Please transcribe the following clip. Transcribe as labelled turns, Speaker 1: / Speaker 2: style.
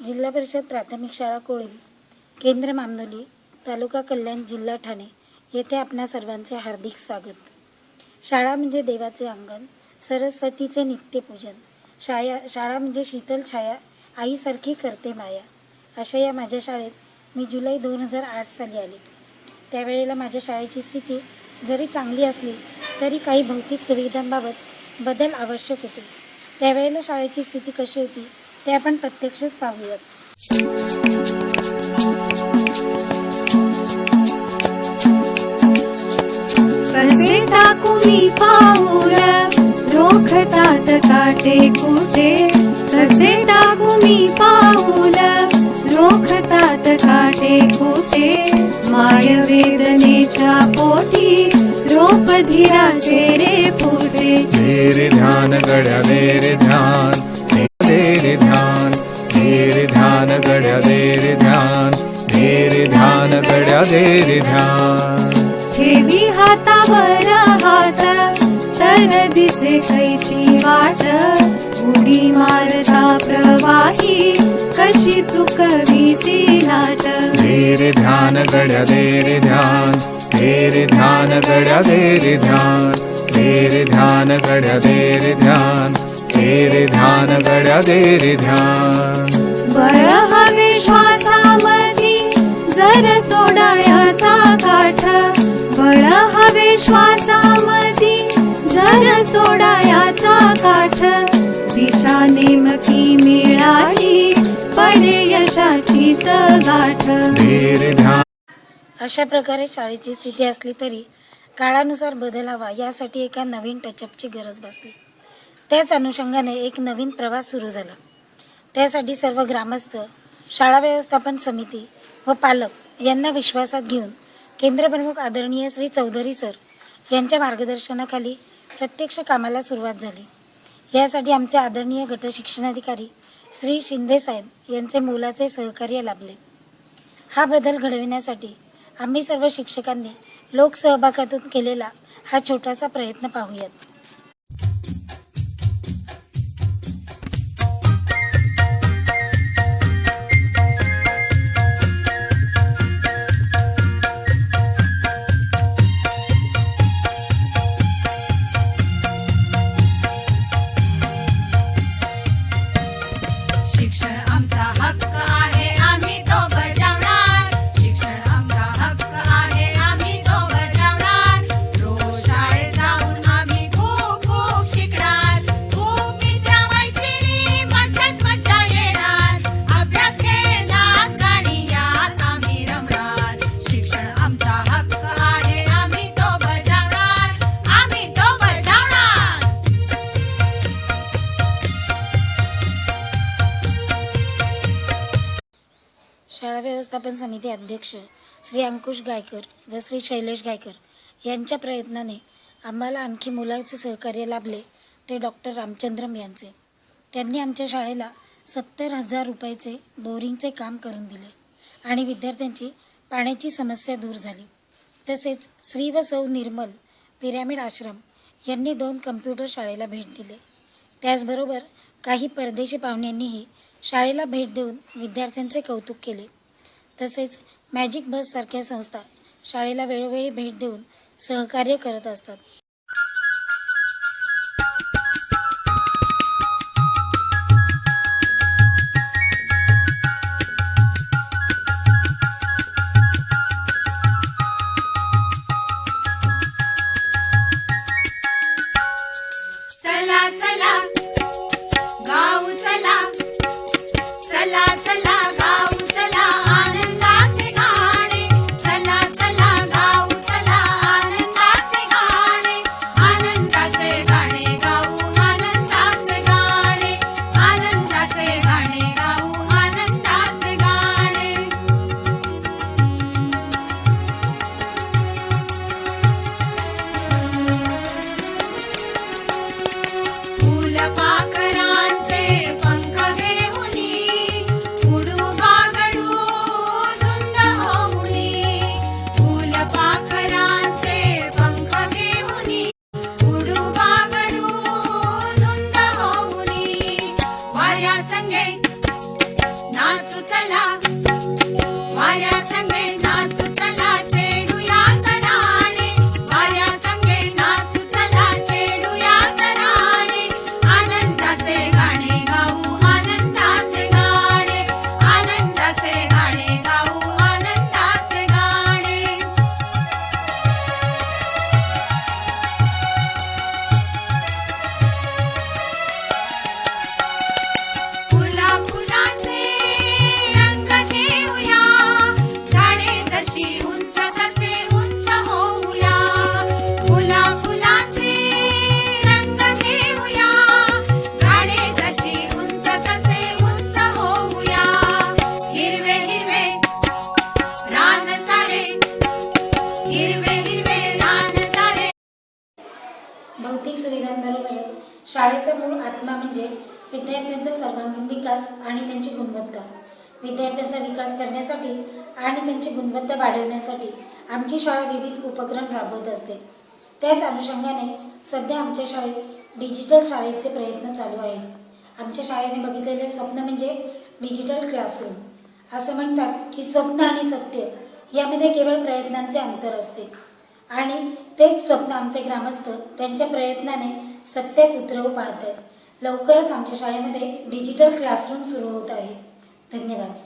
Speaker 1: जिल्हा परिषद प्राथमिक शाळा कोळी केंद्र मामनोली तालुका कल्याण जिल्हा ठाणे येथे आपणा सर्वांचे हार्दिक स्वागत. शाळा म्हणजे देवाचे अंगण सरस्वतीचे नित्यपूजन शाळा शाळा म्हणजे शीतल छाया आईसारखी करते माया. अशा या माझ्या शाळेत मी जुलै दोन हजार आठ साली आले. त्यावेळेला माझ्या शाळेची स्थिती जरी चांगली असली तरी काही भौतिक सुविधांबाबत बदल आवश्यक होते. त्यावेळेला शाळेची स्थिती कशी होती ते आपण प्रत्यक्षच पाहूयात.
Speaker 2: कसे टाकू मी पाऊल? रोखतात काटे कुठे? कसे टाकू मी पाऊल? रोखतात काटे कुठे? माय वेदनेच्या पोटी रोप धीराचे रे
Speaker 3: मेरे ध्यान गड्या मेरे ध्यान. मेरे ध्यान मेरे ध्यान गड्या मेरे ध्यान मेरे ध्यान गड्या मेरे ध्यान।
Speaker 2: ठेवी हातावर हात तर दिसे कैची वाट उडी मारता प्रवाही कशी चुकवी नाट
Speaker 3: मेरे ध्यान गड्या मेरे ध्यान मेरे ध्यान गड्या मेरे ध्यान मेरे ध्यान गड्या मेरे ध्यान। मेरे ध्यान गड्या मेरे ध्यान.
Speaker 2: बळ हवे श्वासामधी जर सोडायाचा काठ. बळ हवे श्वासामधी जर सोडायाचा काठ. दिशा नेमकी मिळाली पडे यशाचीच गाठ.
Speaker 3: मेरे ध्यान.
Speaker 1: अशा प्रकारे शाळेची स्थिती असली तरी काळानुसार बदल हवा यासाठी एका नवीन टचअपची गरज भासली त्याच अनुषंगाने एक नवीन प्रवास सुरू झाला. त्यासाठी सर्व ग्रामस्थ शाळा व्यवस्थापन समिती व पालक यांना विश्वासात घेऊन केंद्रप्रमुख आदरणीय श्री चौधरी सर यांच्या मार्गदर्शनाखाली प्रत्यक्ष कामाला सुरुवात झाली. यासाठी आमचे आदरणीय गट शिक्षणाधिकारी श्री शिंदे साहेब यांचे मोलाचे सहकार्य लाभले. हा बदल घडविण्यासाठी आम्ही सर्व शिक्षकांनी लोकसहभागातून केलेला हा छोटासा प्रयत्न पाहूयात. व्यवस्थापन समिती अध्यक्ष श्री अंकुश गायकर व श्री शैलेश गायकर यांच्या प्रयत्नाने आम्हाला आणखी मुलाचे सहकार्य लाभले ते डॉक्टर रामचंद्रम यांचे. त्यांनी आमच्या शाळेला सत्तर हजार रुपयाचे बोरिंगचे काम करून दिले आणि विद्यार्थ्यांची पाण्याची समस्या दूर झाली. तसेच श्री व सौ निर्मल पिरॅमिड आश्रम यांनी दोन कम्प्युटर शाळेला भेट दिले. त्याचबरोबर काही परदेशी पाहुण्यांनीही शाळेला भेट देऊन विद्यार्थ्यांचे कौतुक केले. तसेच मॅजिक बससारख्या संस्था शाळेला वेळोवेळी भेट देऊन सहकार्य करत असतात. escúchala. शाळेचा मूळ आत्मा म्हणजे विद्यार्थ्यांचा सर्वांगीण विकास आणि त्यांची गुणवत्ता. विद्यार्थ्यांचा विकास करण्यासाठी आणि त्यांची गुणवत्ता वाढवण्यासाठी आमची शाळा विविध उपक्रम राबवत असते. त्याच अनुषंगाने सध्या आमच्या शाळेत डिजिटल शाळेचे प्रयत्न चालू आहेत. आमच्या शाळेने बघितलेले स्वप्न म्हणजे डिजिटल क्लासरूम. असं म्हणतात की स्वप्न आणि सत्य यामध्ये केवळ प्रयत्नांचे अंतर असते. आणि तेच स्वप्न आमचे ग्रामस्थ त्यांच्या प्रयत्नाने सत्यात उतरवू पाहत आहेत लवकरच आमच्या शाळेमध्ये डिजिटल क्लासरूम सुरू होत आहे. धन्यवाद.